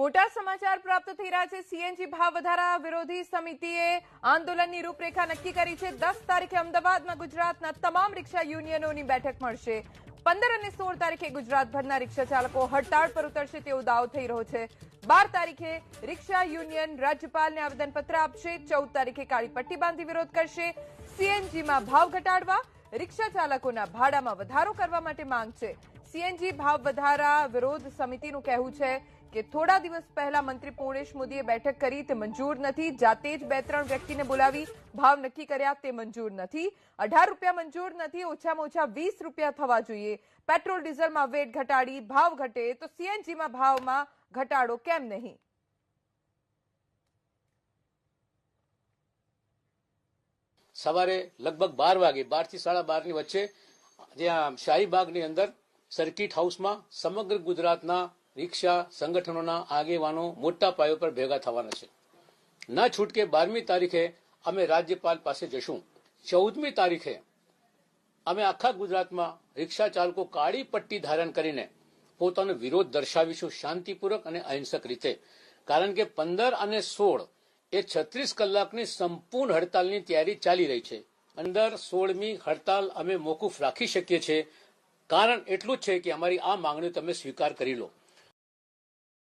મોટા સમાચાર પ્રાપ્ત થરા છે સીએનજી ભાવ વધારા વિરોધી સમિતિએ આંદોલનની રૂપરેખા નક્કી કરી છે 10 તારીખે અમદાવાદમાં ગુજરાતના તમામ રિક્ષા યુનિયનોની બેઠક મળશે 15 અને 16 તારીખે ગુજરાતભરના રિક્ષા ચાલકો હડતાળ પર ઉતરશે તેવો દાવ થઈ રહ્યો છે 12 તારીખે રિક્ષા યુનિયન રાજ્યપાલને આવેદનપત્ર આપશે 14 તારીખે કાળી પટ્ટી બાંધી વિરોધ કરશે સીએનજીમાં ભાવ ઘટાડવા રિક્ષા ચાલકોને ભાડામાં વધારો કરવા માટે માંગ છે સીએનજી ભાવ વધારા વિરોધ સમિતિનું કહેવું છે કે થોડા દિવસ પહેલા મંત્રી પુર્નેશ મોદીએ બેઠક કરી તે મંજૂર નથી જાતે જ બે ત્રણ વ્યક્તિને બોલાવી ભાવ નક્કી કર્યા તે મંજૂર નથી 18 રૂપિયા મંજૂર નથી ઓછા મોછા 20 રૂપિયા થવા જોઈએ પેટ્રોલ ડીઝલમાં વેઇટ ઘટાડી ભાવ ઘટે તો સીએનજીમાં ભાવમાં ઘટાડો કેમ નહીં સવારે લગભગ બાર વાગે બારથી સાડા બારની વચ્ચે જ્યાં શાહીબાગની અંદર સર્કિટ હાઉસમાં સમગ્ર ગુજરાતના રિક્ષા સંગઠનોના આગેવાનો મોટા પાયો પર ભેગા થવાના છે ન છૂટકે બારમી તારીખે અમે રાજ્યપાલ પાસે જશું ચૌદમી તારીખે અમે આખા ગુજરાતમાં રિક્ષા ચાલકો કાળી પટ્ટી ધારણ કરીને પોતાનો વિરોધ દર્શાવીશું શાંતિપૂર્વક અને અહિંસક રીતે કારણ કે પંદર અને સોળ એ છત્રીસ કલાકની સંપૂર્ણ હડતાલની તૈયારી ચાલી રહી છે અંદર સોળમી હડતાલ અમે મોકૂફ રાખી શકીએ છીએ કારણ એટલું જ છે કે અમારી આ માંગણી તમે સ્વીકાર કરી લો